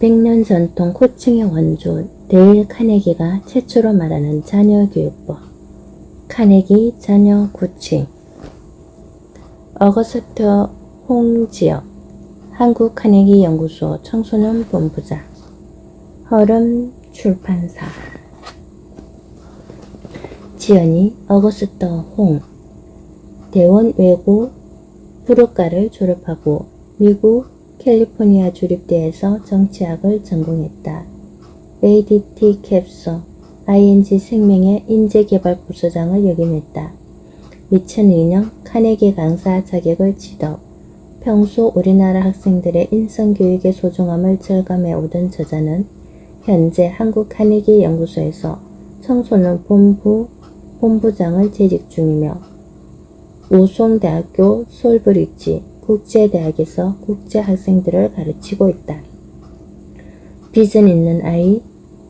100년 전통 코칭의 원조 데일 카네기가 최초로 말하는 자녀 교육법. 카네기 자녀 코칭. 어거스트 홍지혁 한국 카네기 연구소 청소년 본부장. 허름 출판사. 지연이 어거스트 홍. 대원 외고 부르과를 졸업하고 미국 캘리포니아 주립대에서 정치학을 전공했다. ADT 캡소 ING 생명의 인재개발 부서장을 역임했다. 2002년 카네기 강사 자격을 취득. 평소 우리나라 학생들의 인성교육의 소중함을 절감해 오던 저자는 현재 한국 카네기 연구소에서 청소년 본부 본부장을 재직 중이며 우송대학교 솔브리지 국제대학에서 국제 학생들을 가르치고 있다. 비전 있는 아이,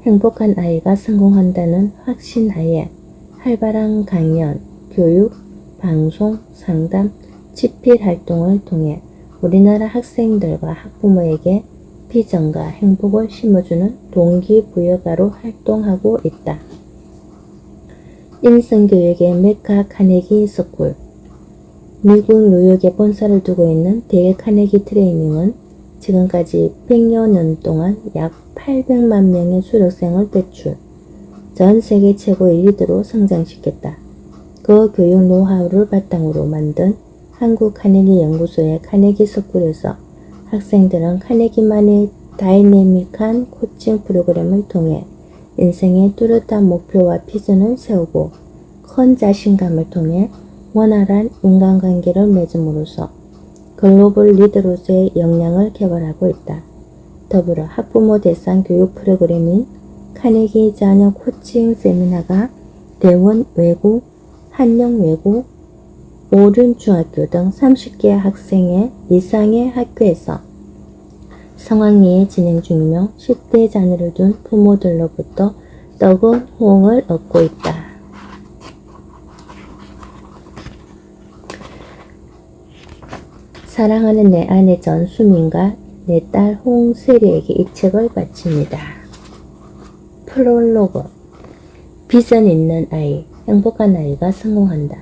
행복한 아이가 성공한다는 확신 하에 활발한 강연, 교육, 방송, 상담, 집필 활동을 통해 우리나라 학생들과 학부모에게 비전과 행복을 심어주는 동기부여가로 활동하고 있다. 인성교육의 메카 카네기 스쿨 미국 뉴욕에 본사를 두고 있는 데일 카네기 트레이닝은 지금까지 100여 년 동안 약 800만 명의 수료생을 배출, 전 세계 최고의 리더로 성장시켰다. 그 교육 노하우를 바탕으로 만든 한국 카네기 연구소의 카네기 스쿨에서 학생들은 카네기만의 다이내믹한 코칭 프로그램을 통해 인생의 뚜렷한 목표와 비전을 세우고 큰 자신감을 통해 원활한 인간관계를 맺음으로써 글로벌 리더로서의 역량을 개발하고 있다. 더불어 학부모 대상 교육 프로그램인 카네기 자녀 코칭 세미나가 대원 외고, 한영 외고, 오륜 중학교 등 30개 학생의 이상의 학교에서 성황리에 진행 중이며 10대 자녀를 둔 부모들로부터 뜨거운 호응을 얻고 있다. 사랑하는 내 아내 전수민과 내 딸 홍세리에게 이 책을 바칩니다. 프롤로그 비전 있는 아이, 행복한 아이가 성공한다.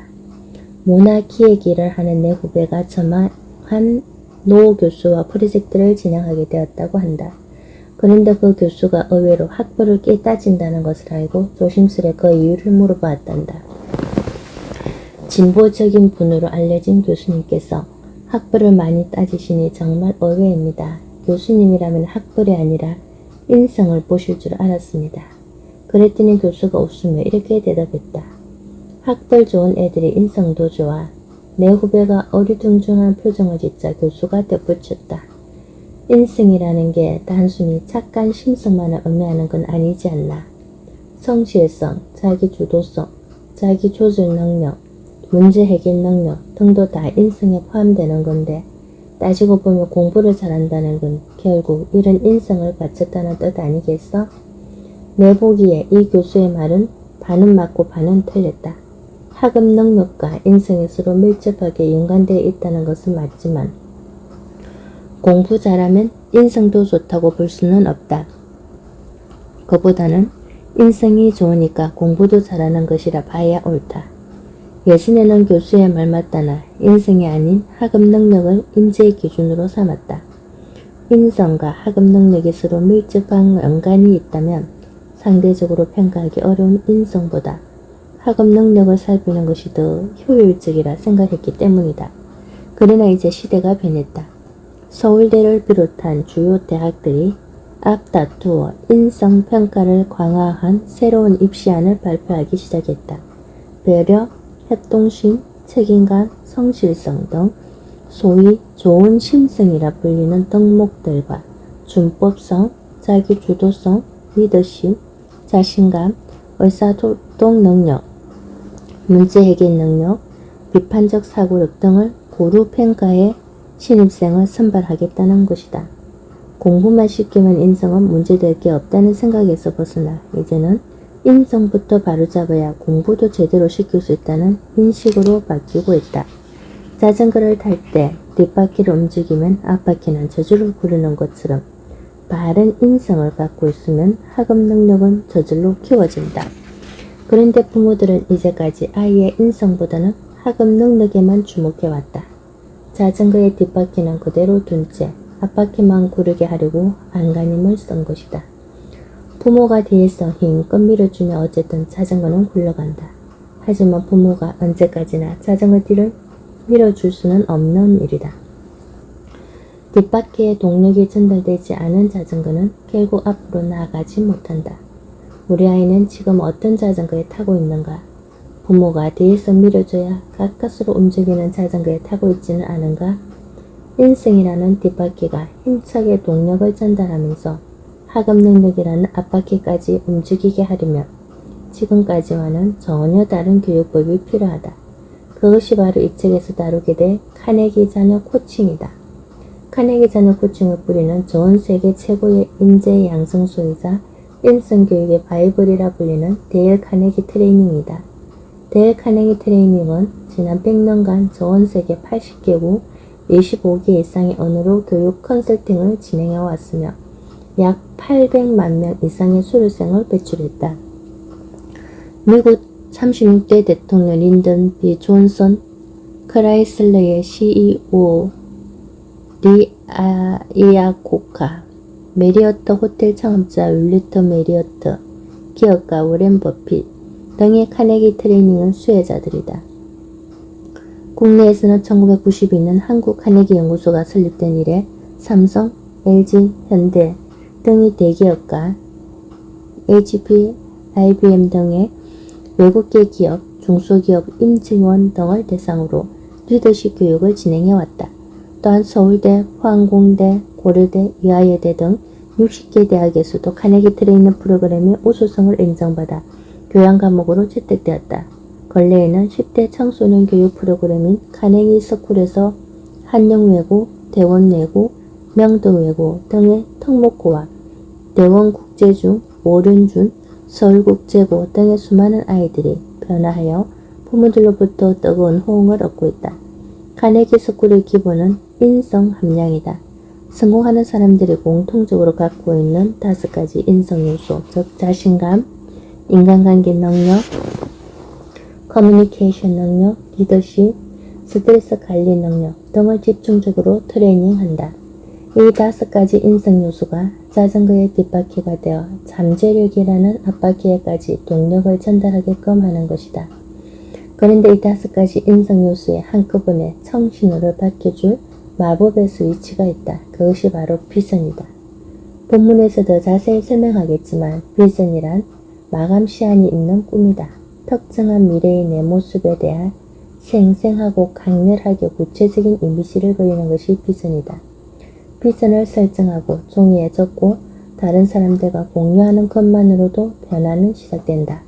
문화 기획 일을 하는 내 후배가 저만 한노 교수와 프로젝트를 진행하게 되었다고 한다. 그런데 그 교수가 의외로 학벌을 꽤 따진다는 것을 알고 조심스레 그 이유를 물어보았단다. 진보적인 분으로 알려진 교수님께서 학벌을 많이 따지시니 정말 의외입니다. 교수님이라면 학벌이 아니라 인성을 보실 줄 알았습니다. 그랬더니 교수가 웃으며 이렇게 대답했다. 학벌 좋은 애들이 인성도 좋아. 내 후배가 어리둥절한 표정을 짓자 교수가 덧붙였다. 인성이라는 게 단순히 착한 심성만을 의미하는 건 아니지 않나. 성실성, 자기 주도성, 자기 조절 능력, 문제 해결 능력 등도 다 인성에 포함되는 건데 따지고 보면 공부를 잘한다는 건 결국 이런 인성을 갖췄다는 뜻 아니겠어? 내 보기에 이 교수의 말은 반은 맞고 반은 틀렸다. 학업 능력과 인성이 서로 밀접하게 연관되어 있다는 것은 맞지만 공부 잘하면 인성도 좋다고 볼 수는 없다. 그보다는 인성이 좋으니까 공부도 잘하는 것이라 봐야 옳다. 예전에는 교수의 말 맞다나 인성이 아닌 학업 능력을 인재의 기준으로 삼았다. 인성과 학업 능력이 서로 밀접한 연관이 있다면 상대적으로 평가하기 어려운 인성보다 학업 능력을 살피는 것이 더 효율적이라 생각했기 때문이다. 그러나 이제 시대가 변했다. 서울대를 비롯한 주요 대학들이 앞다투어 인성평가를 강화한 새로운 입시안을 발표하기 시작했다. 배려, 협동심, 책임감, 성실성 등 소위 좋은 심성이라 불리는 덕목들과 준법성, 자기주도성, 리더십, 자신감, 의사소통 능력, 문제 해결 능력, 비판적 사고력 등을 고루 평가해 신입생을 선발하겠다는 것이다. 공부만 시키면 인성은 문제될 게 없다는 생각에서 벗어나 이제는 인성부터 바로잡아야 공부도 제대로 시킬 수 있다는 인식으로 바뀌고 있다. 자전거를 탈 때 뒷바퀴를 움직이면 앞바퀴는 저주를 부르는 것처럼 바른 인성을 갖고 있으면 학업 능력은 저절로 키워진다. 그런데 부모들은 이제까지 아이의 인성보다는 학업 능력에만 주목해왔다. 자전거의 뒷바퀴는 그대로 둔 채 앞바퀴만 구르게 하려고 안간힘을 쓴 것이다. 부모가 뒤에서 힘껏 밀어주면 어쨌든 자전거는 굴러간다. 하지만 부모가 언제까지나 자전거 뒤를 밀어줄 수는 없는 일이다. 뒷바퀴에 동력이 전달되지 않은 자전거는 결국 앞으로 나아가지 못한다. 우리 아이는 지금 어떤 자전거에 타고 있는가? 부모가 뒤에서 밀어줘야 가까스로 움직이는 자전거에 타고 있지는 않은가? 인생이라는 뒷바퀴가 힘차게 동력을 전달하면서 학업 능력이라는 앞바퀴까지 움직이게 하려면 지금까지와는 전혀 다른 교육법이 필요하다. 그것이 바로 이 책에서 다루게 될 카네기 자녀 코칭이다. 카네기 자녀 코칭을 뿌리는 전 세계 최고의 인재 양성소이자 인성교육의 바이블이라 불리는 데일 카네기 트레이닝이다. 데일 카네기 트레이닝은 지난 100년간 전 세계 80개국 25개 이상의 언어로 교육 컨설팅을 진행해 왔으며 약 800만 명 이상의 수료생을 배출했다. 미국 36대 대통령 린던 B 존슨 크라이슬러의 CEO 리 아, 이아코카 메리어트 호텔 창업자 윌리터 메리어트 기업가 워렌 버핏 등의 카네기 트레이닝은 수혜자들이다. 국내에서는 1992년 한국 카네기 연구소가 설립된 이래 삼성, LG, 현대 등의 대기업과 HP, IBM 등의 외국계 기업, 중소기업 임직원 등을 대상으로 리더십 교육을 진행해 왔다. 또한 서울대, 화항공대, 고려대, 의화여대 등 60개 대학에서도 카네기 트레이닝 프로그램의 우수성을 인정받아 교양 과목으로 채택되었다. 근래에는 10대 청소년 교육 프로그램인 카네기 스쿨에서 한영외고, 대원외고, 명도외고 등의 특목고와 대원국제중, 오륜준, 서울국제고 등의 수많은 아이들이 변화하여 부모들로부터 뜨거운 호응을 얻고 있다. 카네기 스쿨의 기본은 인성 함량이다. 성공하는 사람들이 공통적으로 갖고 있는 다섯 가지 인성 요소, 즉 자신감, 인간관계 능력, 커뮤니케이션 능력, 리더십, 스트레스 관리 능력 등을 집중적으로 트레이닝한다. 이 다섯 가지 인성 요소가 자전거의 뒷바퀴가 되어 잠재력이라는 앞바퀴에까지 동력을 전달하게끔 하는 것이다. 그런데 이 다섯 가지 인성 요소의 한꺼번에 청신호를 밝혀줄 마법의 스위치가 있다. 그것이 바로 비전이다. 본문에서 더 자세히 설명하겠지만 비전이란 마감 시한이 있는 꿈이다. 특정한 미래의 내 모습에 대한 생생하고 강렬하게 구체적인 이미지를 그리는 것이 비전이다. 비전을 설정하고 종이에 적고 다른 사람들과 공유하는 것만으로도 변화는 시작된다.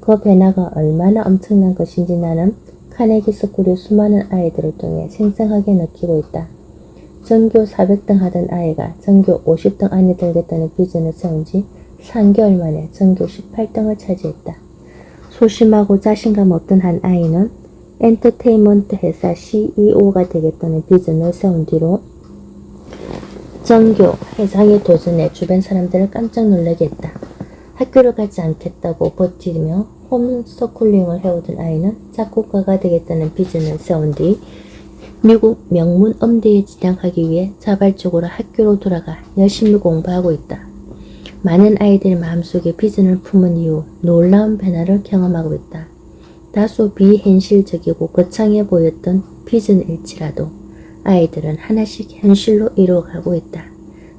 그 변화가 얼마나 엄청난 것인지 나는 카네기 스쿨의 수많은 아이들을 통해 생생하게 느끼고 있다. 전교 400등 하던 아이가 전교 50등 안에 들겠다는 비전을 세운 지 3개월 만에 전교 18등을 차지했다. 소심하고 자신감 없던 한 아이는 엔터테인먼트 회사 CEO가 되겠다는 비전을 세운 뒤로 전교 회상에 도전해 주변 사람들을 깜짝 놀라게 했다. 학교를 가지 않겠다고 버티며 홈스쿨링을 해오던 아이는 작곡가가 되겠다는 비전을 세운 뒤 미국 명문 음대에 진학하기 위해 자발적으로 학교로 돌아가 열심히 공부하고 있다. 많은 아이들의 마음속에 비전을 품은 이후 놀라운 변화를 경험하고 있다. 다소 비현실적이고 거창해 보였던 비전일지라도 아이들은 하나씩 현실로 이루어가고 있다.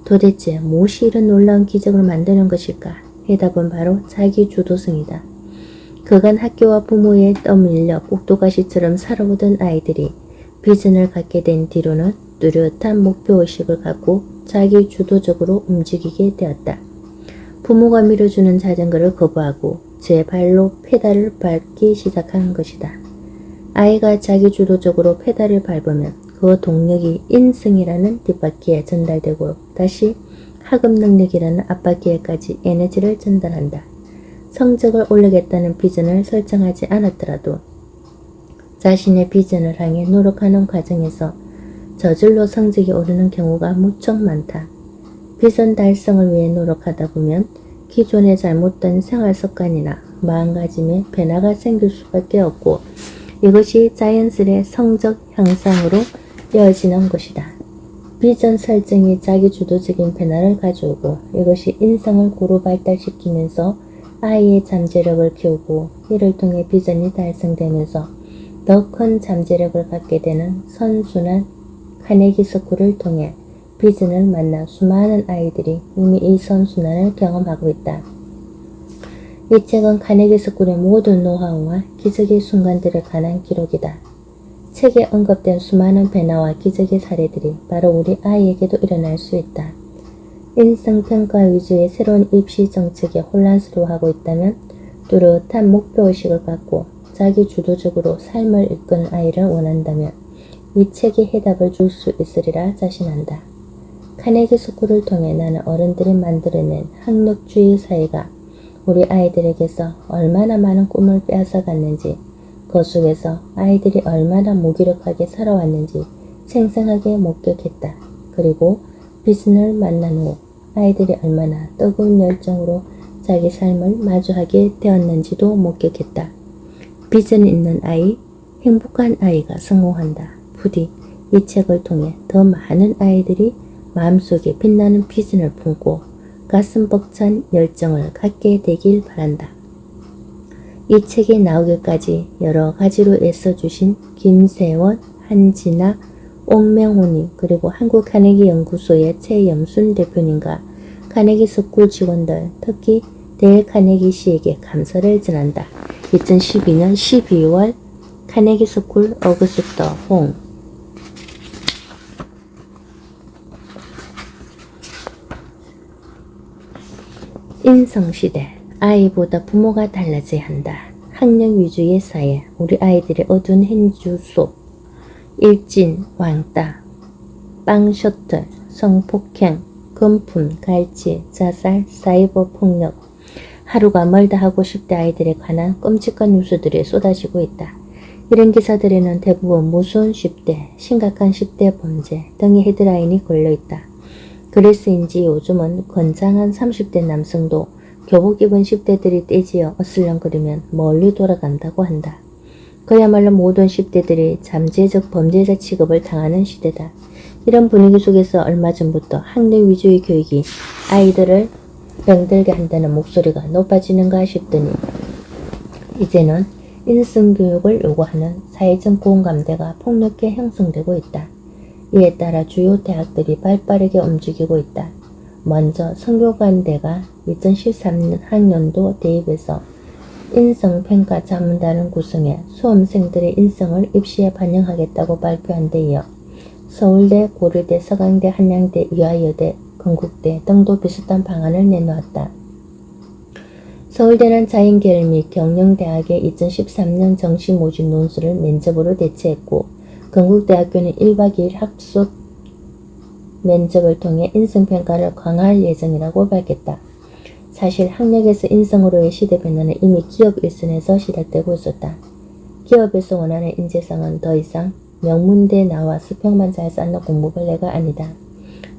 도대체 무엇이 이런 놀라운 기적을 만드는 것일까? 해답은 바로 자기 주도성이다. 그간 학교와 부모에 떠밀려 꼭두가시처럼 살아오던 아이들이 비전을 갖게 된 뒤로는 뚜렷한 목표의식을 갖고 자기 주도적으로 움직이게 되었다. 부모가 밀어주는 자전거를 거부하고 제 발로 페달을 밟기 시작한 것이다. 아이가 자기 주도적으로 페달을 밟으면 그 동력이 인성이라는 뒷바퀴에 전달되고 다시 학업 능력이라는 앞바퀴에까지 에너지를 전달한다. 성적을 올리겠다는 비전을 설정하지 않았더라도 자신의 비전을 향해 노력하는 과정에서 저절로 성적이 오르는 경우가 무척 많다. 비전 달성을 위해 노력하다 보면 기존의 잘못된 생활 습관이나 마음가짐에 변화가 생길 수밖에 없고 이것이 자연스레 성적 향상으로 이어지는 것이다. 비전 설정이 자기 주도적인 변화를 가져오고 이것이 인성을 고루 발달시키면서 아이의 잠재력을 키우고 이를 통해 비전이 달성되면서 더 큰 잠재력을 갖게 되는 선순환 카네기 스쿨을 통해 비전을 만나 수많은 아이들이 이미 이 선순환을 경험하고 있다. 이 책은 카네기 스쿨의 모든 노하우와 기적의 순간들에 관한 기록이다. 책에 언급된 수많은 변화와 기적의 사례들이 바로 우리 아이에게도 일어날 수 있다. 인성평가 위주의 새로운 입시 정책에 혼란스러워하고 있다면 뚜렷한 목표의식을 갖고 자기 주도적으로 삶을 이끄는 아이를 원한다면 이 책이 해답을 줄 수 있으리라 자신한다. 카네기 스쿨을 통해 나는 어른들이 만들어낸 학력주의 사회가 우리 아이들에게서 얼마나 많은 꿈을 빼앗아갔는지 그 속에서 아이들이 얼마나 무기력하게 살아왔는지 생생하게 목격했다. 그리고 비슨을 만난 후 아이들이 얼마나 뜨거운 열정으로 자기 삶을 마주하게 되었는지도 목격했다. 비전 있는 아이, 행복한 아이가 성공한다. 부디 이 책을 통해 더 많은 아이들이 마음속에 빛나는 비전을 품고 가슴 벅찬 열정을 갖게 되길 바란다. 이 책이 나오기까지 여러 가지로 애써주신 김세원, 한진아, 옥명훈님 그리고 한국 카네기 연구소의 최염순 대표님과 카네기 스쿨 직원들 특히 데일 카네기 씨에게 감사를 전한다. 2012년 12월 카네기 스쿨 어그스터 홍 인성시대 아이보다 부모가 달라져야 한다. 학력 위주의 사회. 우리 아이들의 어두운 행주 속. 일진, 왕따, 빵 셔틀, 성폭행, 금품, 갈치, 자살, 사이버 폭력. 하루가 멀다 하고 10대 아이들에 관한 끔찍한 뉴스들이 쏟아지고 있다. 이런 기사들에는 대부분 무서운 10대, 심각한 10대 범죄 등의 헤드라인이 걸려있다. 그래서인지 요즘은 건장한 30대 남성도 교복 입은 10대들이 떼지어 어슬렁거리면 멀리 돌아간다고 한다. 그야말로 모든 10대들이 잠재적 범죄자 취급을 당하는 시대다. 이런 분위기 속에서 얼마 전부터 학력 위주의 교육이 아이들을 병들게 한다는 목소리가 높아지는가 싶더니 이제는 인성 교육을 요구하는 사회적 공감대가 폭넓게 형성되고 있다. 이에 따라 주요 대학들이 발빠르게 움직이고 있다. 먼저 성교관대가 2013년 학년도 대입에서 인성평가 자문단을 구성해 수험생들의 인성을 입시에 반영하겠다고 발표한 데 이어 서울대, 고려대, 서강대, 한양대, 유아여대, 건국대 등도 비슷한 방안을 내놓았다. 서울대는 자연계열 및 경영대학의 2013년 정시 모집 논술을 면접으로 대체했고 건국대학교는 1박 2일 학습 면접을 통해 인성평가를 강화할 예정이라고 밝혔다. 사실 학력에서 인성으로의 시대 변화는 이미 기업 일선에서 시작되고 있었다. 기업에서 원하는 인재상은 더 이상 명문대 나와 수평만 잘 쌓는 공부벌레가 아니다.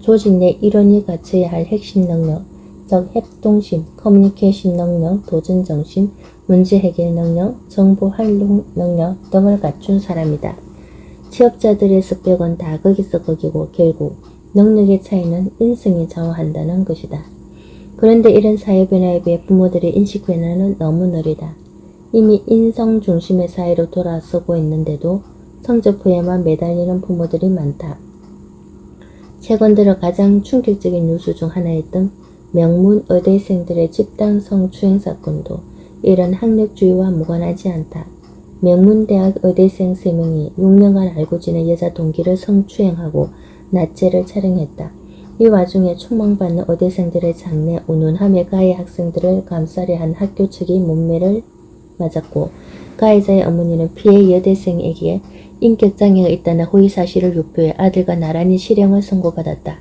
조직 내 일원이 갖춰야 할 핵심 능력, 즉 협동심, 커뮤니케이션 능력, 도전정신, 문제 해결 능력, 정보 활용 능력 등을 갖춘 사람이다. 취업자들의 스펙은 다 거기서 거기고 결국 능력의 차이는 인성이 좌우한다는 것이다. 그런데 이런 사회 변화에 비해 부모들의 인식 변화는 너무 느리다. 이미 인성 중심의 사회로 돌아서고 있는데도 성적표에만 매달리는 부모들이 많다. 최근 들어 가장 충격적인 뉴스 중 하나였던 명문 의대생들의 집단 성추행 사건도 이런 학력주의와 무관하지 않다. 명문대학 의대생 3명이 6년간 알고 지낸 여자 동기를 성추행하고 낮제를 촬영했다. 이 와중에 총망받는 의대생들의 장래 운운함에 가해 학생들을 감싸려 한 학교 측이 문매를 맞았고 가해자의 어머니는 피해 여대생에게 인격장애가 있다는 허위 사실을 유포해 아들과 나란히 실형을 선고받았다.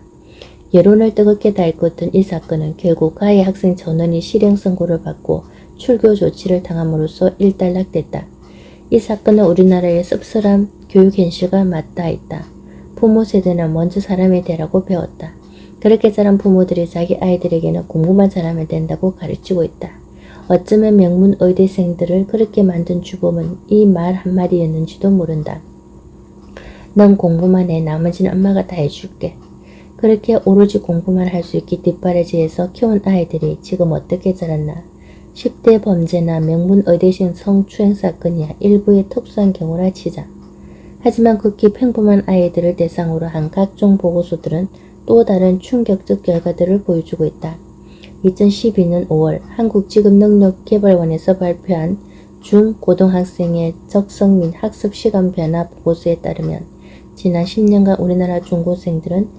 여론을 뜨겁게 달궜던 이 사건은 결국 가해 학생 전원이 실형 선고를 받고 출교 조치를 당함으로써 일단락됐다. 이 사건은 우리나라의 씁쓸한 교육 현실과 맞닿아 있다. 부모 세대는 먼저 사람이 되라고 배웠다. 그렇게 자란 부모들이 자기 아이들에게는 공부만 잘하면 된다고 가르치고 있다. 어쩌면 명문 의대생들을 그렇게 만든 주범은 이 말 한마디였는지도 모른다. 넌 공부만 해. 나머지는 엄마가 다 해줄게. 그렇게 오로지 공부만 할 수 있기 뒷바라지에서 키운 아이들이 지금 어떻게 자랐나. 10대 범죄나 명문 의대생 성추행 사건이야 일부의 특수한 경우라 치자. 하지만 극히 평범한 아이들을 대상으로 한 각종 보고서들은 또 다른 충격적 결과들을 보여주고 있다. 2012년 5월 한국지급능력개발원에서 발표한 중고등학생의 적성 및 학습 시간 변화 보고서에 따르면 지난 10년간 우리나라 중고생들은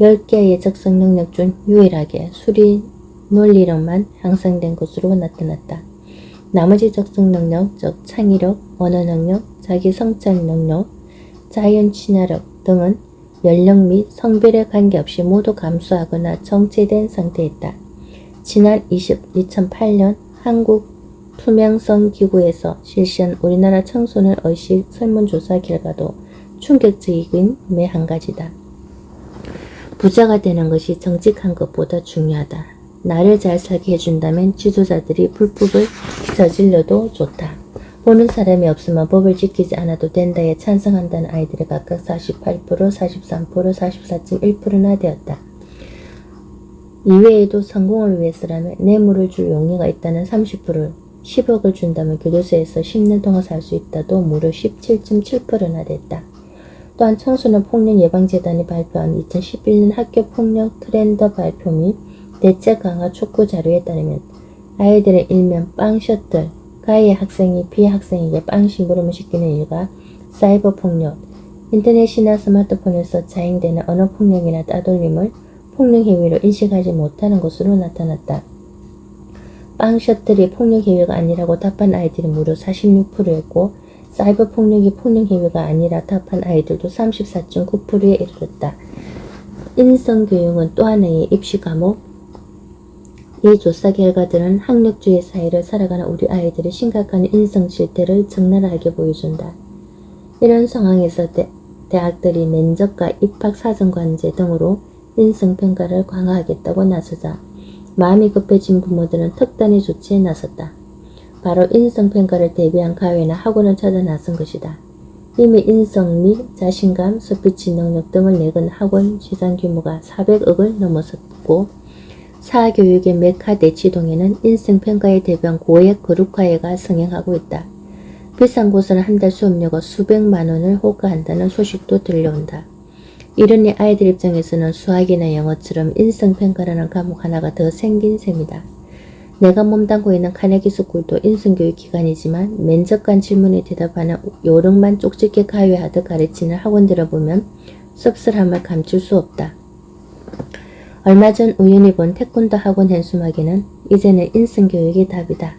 10개의 적성 능력 중 유일하게 수리 논리력만 향상된 것으로 나타났다. 나머지 적성 능력, 즉 창의력, 언어 능력, 자기 성찰 능력, 자연 친화력 등은 연령 및 성별에 관계없이 모두 감소하거나 정체된 상태였다. 지난 20, 2008년 한국 투명성 기구에서 실시한 우리나라 청소년 의식 설문조사 결과도 충격적이긴 매한 가지다. 부자가 되는 것이 정직한 것보다 중요하다. 나를 잘 살게 해준다면 지도자들이 불법을 저질러도 좋다. 보는 사람이 없으면 법을 지키지 않아도 된다에 찬성한다는 아이들이 각각 48%, 43%, 44.1%나 되었다. 이외에도 성공을 위해서라면 뇌물을 줄 용의가 있다는 30%, 10억을 준다면 교도소에서 10년 동안 살 수 있다도 무려 17.7%나 됐다. 또한 청소년 폭력 예방재단이 발표한 2011년 학교 폭력 트렌드 발표 및 대책 강화 촉구 자료에 따르면 아이들의 일명 빵 셔틀, 가해 학생이 피해 학생에게 빵 심부름을 시키는 일과 사이버 폭력, 인터넷이나 스마트폰에서 자행되는 언어 폭력이나 따돌림을 폭력 행위로 인식하지 못하는 것으로 나타났다. 빵 셔틀이 폭력 행위가 아니라고 답한 아이들이 무려 46%였고 사이버 폭력이 폭력 행위가 아니라 답한 아이들도 34.9%에 이르렀다. 인성 교육은 또 하나의 입시 과목. 이 조사 결과들은 학력주의 사회를 살아가는 우리 아이들의 심각한 인성 실태를 적나라하게 보여준다. 이런 상황에서 대, 대학들이 면접과 입학 사정관제 등으로 인성평가를 강화하겠다고 나서자 마음이 급해진 부모들은 특단의 조치에 나섰다. 바로 인성평가를 대비한 가회나 학원을 찾아 나선 것이다. 이미 인성 및 자신감, 스피치 능력 등을 내건 학원 시장 규모가 400억을 넘어섰고 사교육의 메카 대치동에는 인성평가에 대비한 고액 그룹화회가 성행하고 있다. 비싼 곳은 한 달 수업료가 수백만 원을 호가한다는 소식도 들려온다. 이러니 아이들 입장에서는 수학이나 영어처럼 인성평가라는 과목 하나가 더 생긴 셈이다. 내가 몸담고 있는 카네기 스쿨도 인성교육 기관이지만 면접관 질문에 대답하는 요령만 쪽집게 가위하듯 가르치는 학원들을 보면 씁쓸함을 감출 수 없다. 얼마 전 우연히 본 태권도 학원 현수막에는 이제는 인성교육이 답이다.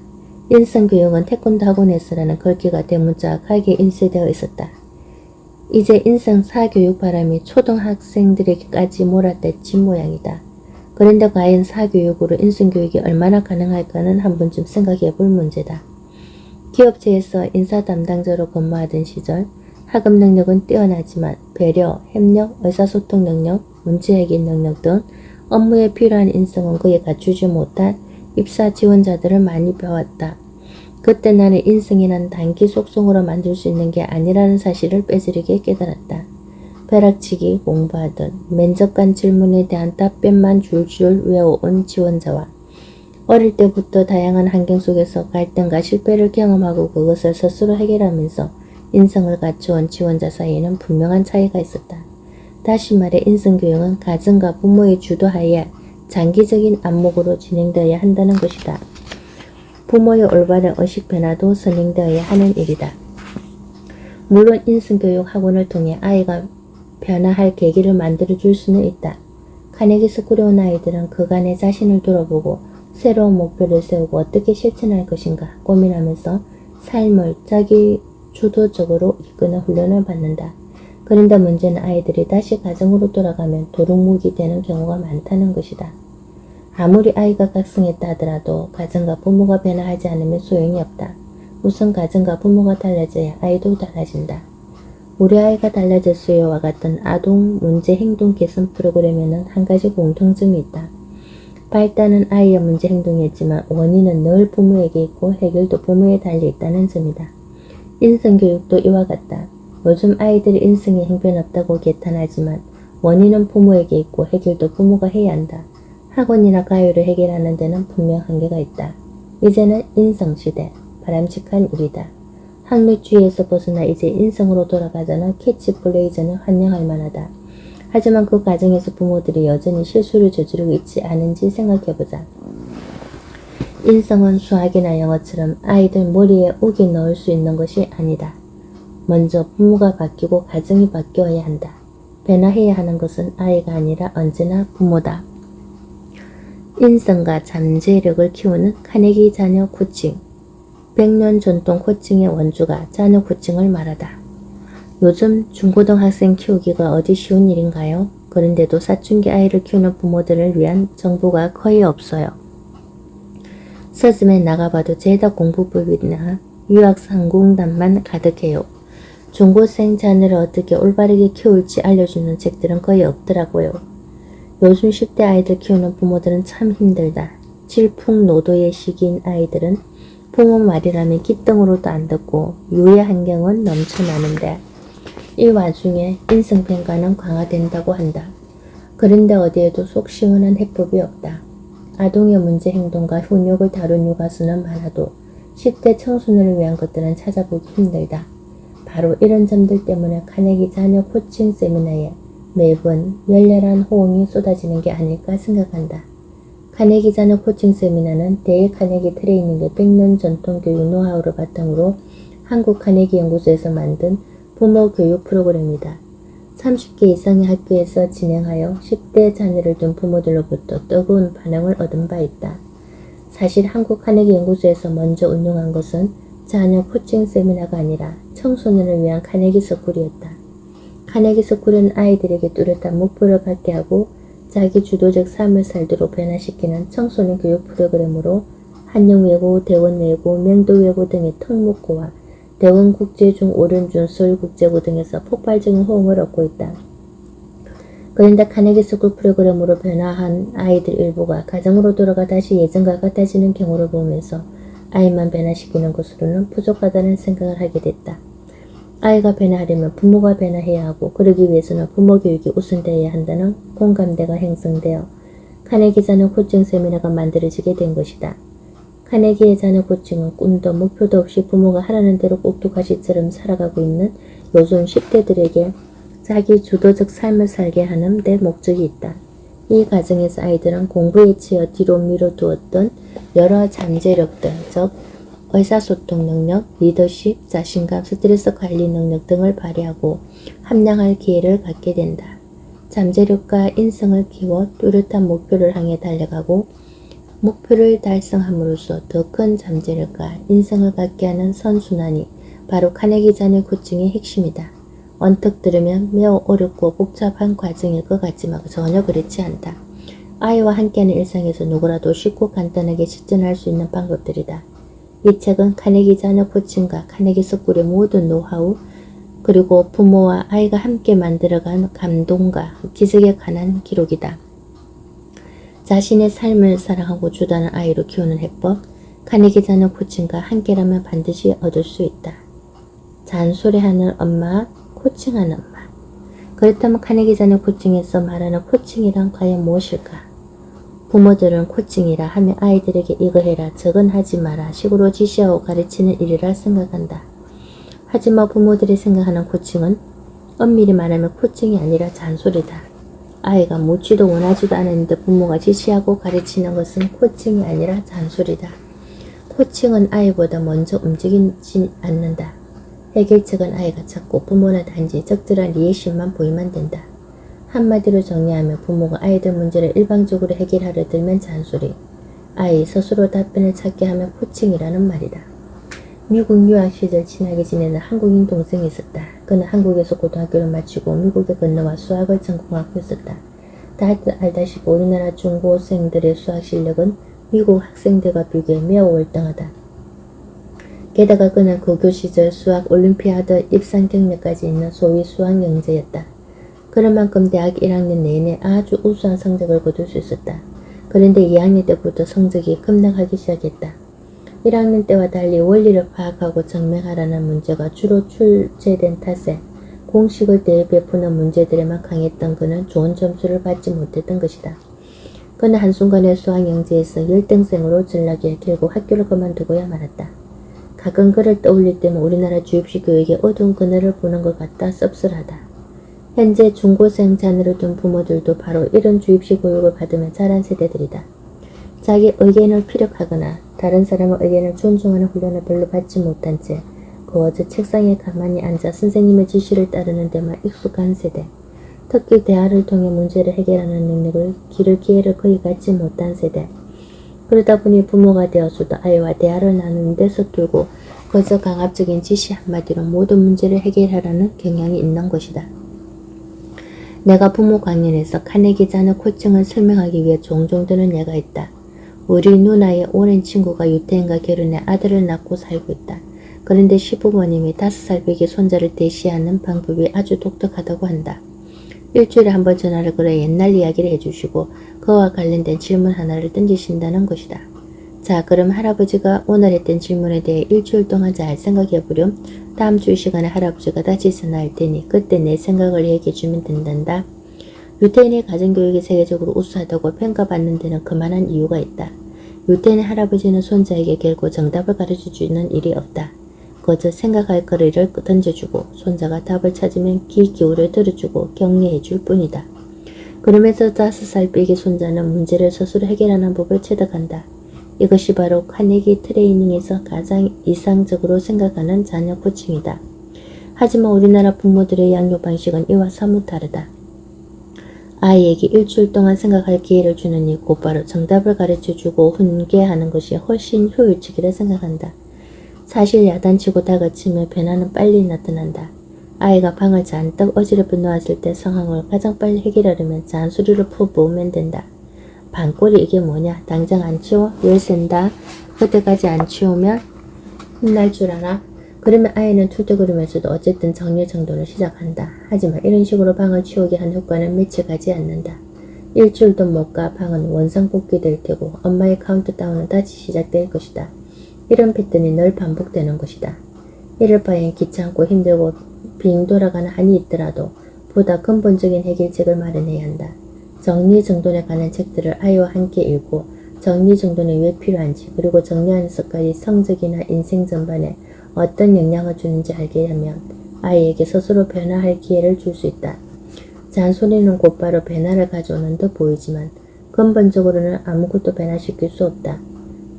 인성교육은 태권도 학원에서라는 글귀가 대문자 가게 인쇄되어 있었다. 이제 인성 사교육 바람이 초등학생들에게까지 몰아댔진 모양이다. 그런데 과연 사교육으로 인성교육이 얼마나 가능할까는 한 번쯤 생각해 볼 문제다. 기업체에서 인사 담당자로 근무하던 시절 학업 능력은 뛰어나지만 배려, 협력, 의사소통 능력, 문제 해결 능력 등 업무에 필요한 인성은 그에 갖추지 못한 입사 지원자들을 많이 배웠다. 그때 나는 인성이란 단기 속성으로 만들 수 있는 게 아니라는 사실을 빼지르게 깨달았다. 벼락치기 공부하듯 면접관 질문에 대한 답변만 줄줄 외워온 지원자와 어릴 때부터 다양한 환경 속에서 갈등과 실패를 경험하고 그것을 스스로 해결하면서 인성을 갖추온 지원자 사이에는 분명한 차이가 있었다. 다시 말해 인성교육은 가정과 부모의 주도하에 장기적인 안목으로 진행되어야 한다는 것이다. 부모의 올바른 의식 변화도 선행되어야 하는 일이다. 물론 인성교육 학원을 통해 아이가 변화할 계기를 만들어 줄 수는 있다. 카네기 스쿨에 온 아이들은 그간의 자신을 돌아보고 새로운 목표를 세우고 어떻게 실천할 것인가 고민하면서 삶을 자기 주도적으로 이끄는 훈련을 받는다. 그런데 문제는 아이들이 다시 가정으로 돌아가면 도둑묵이 되는 경우가 많다는 것이다. 아무리 아이가 각성했다 하더라도 가정과 부모가 변화하지 않으면 소용이 없다. 우선 가정과 부모가 달라져야 아이도 달라진다. 우리 아이가 달라졌어요와 같은 아동 문제 행동 개선 프로그램에는 한 가지 공통점이 있다. 발달은 아이의 문제 행동이었지만 원인은 늘 부모에게 있고 해결도 부모에 달려 있다는 점이다. 인성교육도 이와 같다. 요즘 아이들이 인성에 형편없다고 개탄하지만 원인은 부모에게 있고 해결도 부모가 해야 한다. 학원이나 가요를 해결하는 데는 분명 한계가 있다. 이제는 인성시대, 바람직한 일이다. 학력주의에서 벗어나 이제 인성으로 돌아가자는 캐치플레이저는 환영할 만하다. 하지만 그 과정에서 부모들이 여전히 실수를 저지르고 있지 않은지 생각해보자. 인성은 수학이나 영어처럼 아이들 머리에 우기 넣을 수 있는 것이 아니다. 먼저 부모가 바뀌고 가정이 바뀌어야 한다. 변화해야 하는 것은 아이가 아니라 언제나 부모다. 인성과 잠재력을 키우는 카네기 자녀 코칭 100년 전통 코칭의 원주가 자녀 코칭을 말하다. 요즘 중고등학생 키우기가 어디 쉬운 일인가요? 그런데도 사춘기 아이를 키우는 부모들을 위한 정보가 거의 없어요. 서점에 나가봐도 죄다 공부법이나 유학상공담만 가득해요. 중고생 자녀를 어떻게 올바르게 키울지 알려주는 책들은 거의 없더라고요. 요즘 10대 아이들 키우는 부모들은 참 힘들다. 질풍노도의 시기인 아이들은 부모 말이라면 기등으로도 안 듣고 유해 환경은 넘쳐나는데 이 와중에 인성평가는 강화된다고 한다. 그런데 어디에도 속 시원한 해법이 없다. 아동의 문제 행동과 훈육을 다룬 육아수는 많아도 10대 청소년을 위한 것들은 찾아보기 힘들다. 바로 이런 점들 때문에 카네기 자녀 코칭 세미나에 매번 열렬한 호응이 쏟아지는 게 아닐까 생각한다. 카네기 자녀 코칭 세미나는 대일 카네기 트레이닝의 100년 전통 교육 노하우를 바탕으로 한국 카네기 연구소에서 만든 부모 교육 프로그램이다. 30개 이상의 학교에서 진행하여 10대 자녀를 둔 부모들로부터 뜨거운 반응을 얻은 바 있다. 사실 한국 카네기 연구소에서 먼저 운영한 것은 자녀 코칭 세미나가 아니라 청소년을 위한 카네기 스쿨이었다. 카네기 스쿨은 아이들에게 뚜렷한 목표를 갖게 하고 자기 주도적 삶을 살도록 변화시키는 청소년 교육 프로그램으로 한영외고, 대원외고, 명도외고 등의 특목고와 대원국제중, 오른중, 서울국제고 등에서 폭발적인 호응을 얻고 있다. 그런데 카네기 스쿨 프로그램으로 변화한 아이들 일부가 가정으로 돌아가 다시 예전과 같아지는 경우를 보면서 아이만 변화시키는 것으로는 부족하다는 생각을 하게 됐다. 아이가 변화하려면 부모가 변화해야 하고 그러기 위해서는 부모 교육이 우선되어야 한다는 공감대가 형성되어 카네기 자녀 코칭 세미나가 만들어지게 된 것이다. 카네기의 자녀 코칭은 꿈도 목표도 없이 부모가 하라는 대로 꼭두가시처럼 살아가고 있는 요즘 10대들에게 자기 주도적 삶을 살게 하는 데 목적이 있다. 이 과정에서 아이들은 공부에 치여 뒤로 미뤄두었던 여러 잠재력들, 즉 의사소통 능력, 리더십, 자신감, 스트레스 관리 능력 등을 발휘하고 함량할 기회를 갖게 된다. 잠재력과 인성을 키워 뚜렷한 목표를 향해 달려가고 목표를 달성함으로써 더 큰 잠재력과 인성을 갖게 하는 선순환이 바로 카네기 자녀 코칭의 핵심이다. 언뜻 들으면 매우 어렵고 복잡한 과정일 것 같지만 전혀 그렇지 않다. 아이와 함께하는 일상에서 누구라도 쉽고 간단하게 실천할 수 있는 방법들이다. 이 책은 카네기 자녀 코칭과 카네기 스쿨의 모든 노하우 그리고 부모와 아이가 함께 만들어간 감동과 기적에 관한 기록이다. 자신의 삶을 사랑하고 주다는 아이로 키우는 해법 카네기 자녀 코칭과 함께라면 반드시 얻을 수 있다. 잔소리하는 엄마, 코칭하는 엄마 그렇다면 카네기 자녀 코칭에서 말하는 코칭이란 과연 무엇일까? 부모들은 코칭이라 하면 아이들에게 이거 해라 저건 하지 마라 식으로 지시하고 가르치는 일이라 생각한다. 하지만 부모들이 생각하는 코칭은 엄밀히 말하면 코칭이 아니라 잔소리다. 아이가 묻지도 원하지도 않았는데 부모가 지시하고 가르치는 것은 코칭이 아니라 잔소리다. 코칭은 아이보다 먼저 움직이지 않는다. 해결책은 아이가 찾고 부모는 단지 적절한 리액션만 보이면 된다. 한마디로 정리하면 부모가 아이들 문제를 일방적으로 해결하려 들면 잔소리, 아이 스스로 답변을 찾게 하면 코칭이라는 말이다. 미국 유학 시절 친하게 지내는 한국인 동생이 있었다. 그는 한국에서 고등학교를 마치고 미국에 건너와 수학을 전공하고 있었다. 다들 알다시피 우리나라 중고생들의 수학 실력은 미국 학생들과 비교해 매우 월등하다. 게다가 그는 고교 시절 수학 올림피아드 입상 경력까지 있는 소위 수학 영재였다. 그런 만큼 대학 1학년 내내 아주 우수한 성적을 거둘 수 있었다. 그런데 2학년 때부터 성적이 급락하기 시작했다. 1학년 때와 달리 원리를 파악하고 증명하라는 문제가 주로 출제된 탓에 공식을 대해 베푸는 문제들에만 강했던 그는 좋은 점수를 받지 못했던 것이다. 그는 한순간에 수학 영재에서 1등생으로 전락해 결국 학교를 그만두고야 말았다. 가끔 그를 떠올릴 때면 우리나라 주입식 교육의 어두운 그늘을 보는 것 같다 씁쓸하다. 현재 중고생 자녀를 둔 부모들도 바로 이런 주입식 교육을 받으며 자란 세대들이다. 자기 의견을 피력하거나 다른 사람의 의견을 존중하는 훈련을 별로 받지 못한 채 그어저 책상에 가만히 앉아 선생님의 지시를 따르는 데만 익숙한 세대. 특히 대화를 통해 문제를 해결하는 능력을 기를 기회를 거의 갖지 못한 세대. 그러다 보니 부모가 되어서도 아이와 대화를 나누는 데 서툴고 거저 강압적인 지시 한마디로 모든 문제를 해결하라는 경향이 있는 것이다. 내가 부모 강연에서 카네기 자녀 코칭을 설명하기 위해 종종 드는 예가 있다. 우리 누나의 오랜 친구가 유태인과 결혼해 아들을 낳고 살고 있다. 그런데 시부모님이 다섯 살 배기 손자를 대시하는 방법이 아주 독특하다고 한다. 일주일에 한 번 전화를 걸어 옛날 이야기를 해주시고 그와 관련된 질문 하나를 던지신다는 것이다. 자, 그럼 할아버지가 오늘 했던 질문에 대해 일주일 동안 잘 생각해 보렴. 다음 주이 시간에 할아버지가 다시 전화할 테니 그때 내 생각을 얘기해 주면 된단다. 유태인의 가정교육이 세계적으로 우수하다고 평가받는 데는 그만한 이유가 있다. 유태인의 할아버지는 손자에게 결코 정답을 가르쳐 주는 일이 없다. 거저 생각할 거리를 던져주고 손자가 답을 찾으면 귀 기울여 들어주고 격려해 줄 뿐이다. 그러면서 다섯 살 빼기 손자는 문제를 스스로 해결하는 법을 체득한다. 이것이 바로 카네기 트레이닝에서 가장 이상적으로 생각하는 자녀 코칭이다. 하지만 우리나라 부모들의 양육 방식은 이와 사뭇 다르다. 아이에게 일주일 동안 생각할 기회를 주느니 곧바로 정답을 가르쳐 주고 훈계하는 것이 훨씬 효율적이라 생각한다. 사실 야단치고 다그치며 변화는 빨리 나타난다. 아이가 방을 잔뜩 어지럽혀 놓았을 때 상황을 가장 빨리 해결하려면 잔소리를 퍼부으면 된다. 반꼴이 이게 뭐냐? 당장 안 치워? 열센다. 그때까지 안 치우면 혼날 줄 알아? 그러면 아이는 툴툴거리면서도 어쨌든 정리 정돈을 시작한다. 하지만 이런 식으로 방을 치우게 한 효과는 며칠 가지 않는다. 일주일도 못 가 방은 원상복귀 될 테고 엄마의 카운트다운은 다시 시작될 것이다. 이런 패턴이 늘 반복되는 것이다. 이럴 바엔 귀찮고 힘들고 빙 돌아가는 한이 있더라도 보다 근본적인 해결책을 마련해야 한다. 정리정돈에 관한 책들을 아이와 함께 읽고 정리정돈이 왜 필요한지 그리고 정리하는 습관이 성적이나 인생 전반에 어떤 영향을 주는지 알게 하면 아이에게 스스로 변화할 기회를 줄 수 있다. 잔소리는 곧바로 변화를 가져오는 듯 보이지만 근본적으로는 아무것도 변화시킬 수 없다.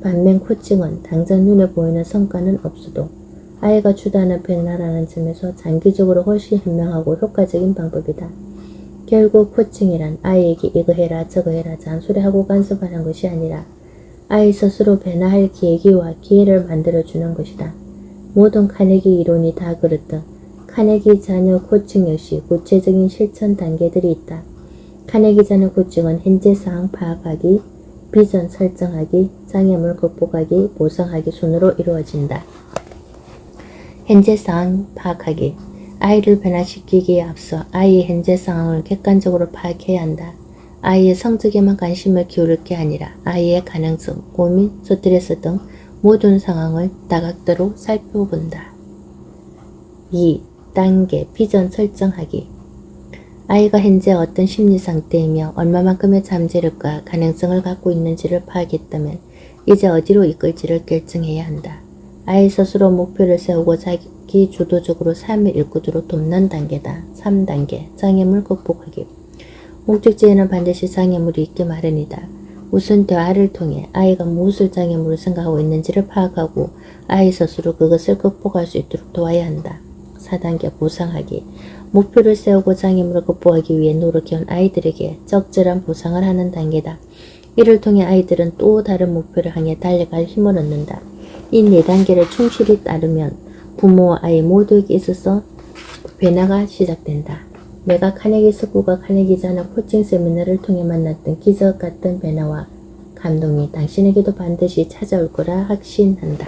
반면 코칭은 당장 눈에 보이는 성과는 없어도 아이가 주도하는 변화라는 점에서 장기적으로 훨씬 현명하고 효과적인 방법이다. 결국 코칭이란 아이에게 이거 해라 저거 해라 잔소리하고 간섭하는 것이 아니라 아이 스스로 변화할 계기와 기회를 만들어주는 것이다. 모든 카네기 이론이 다 그렇듯 카네기 자녀 코칭 역시 구체적인 실천 단계들이 있다. 카네기 자녀 코칭은 현재 상황 파악하기, 비전 설정하기, 장애물 극복하기, 보상하기 순으로 이루어진다. 현재 상황 파악하기 아이를 변화시키기에 앞서 아이의 현재 상황을 객관적으로 파악해야 한다. 아이의 성적에만 관심을 기울일 게 아니라 아이의 가능성, 고민, 스트레스 등 모든 상황을 다각도로 살펴본다. 2. 단계 비전 설정하기 아이가 현재 어떤 심리 상태이며 얼마만큼의 잠재력과 가능성을 갖고 있는지를 파악했다면 이제 어디로 이끌지를 결정해야 한다. 아이 스스로 목표를 세우고 자기 주도적으로 삶의 일꾼으로 돕는 단계다. 3단계 장애물 극복하기 목적지에는 반드시 장애물이 있기 마련이다. 우선 대화를 통해 아이가 무엇을 장애물을 생각하고 있는지를 파악하고 아이 스스로 그것을 극복할 수 있도록 도와야 한다. 4단계 보상하기 목표를 세우고 장애물을 극복하기 위해 노력해온 아이들에게 적절한 보상을 하는 단계다. 이를 통해 아이들은 또 다른 목표를 향해 달려갈 힘을 얻는다. 이 네 단계를 충실히 따르면 부모와 아이 모두에게 있어서 변화가 시작된다. 내가 카네기 스쿨과 카네기 자녀 코칭 세미나를 통해 만났던 기적 같은 변화와 감동이 당신에게도 반드시 찾아올 거라 확신한다.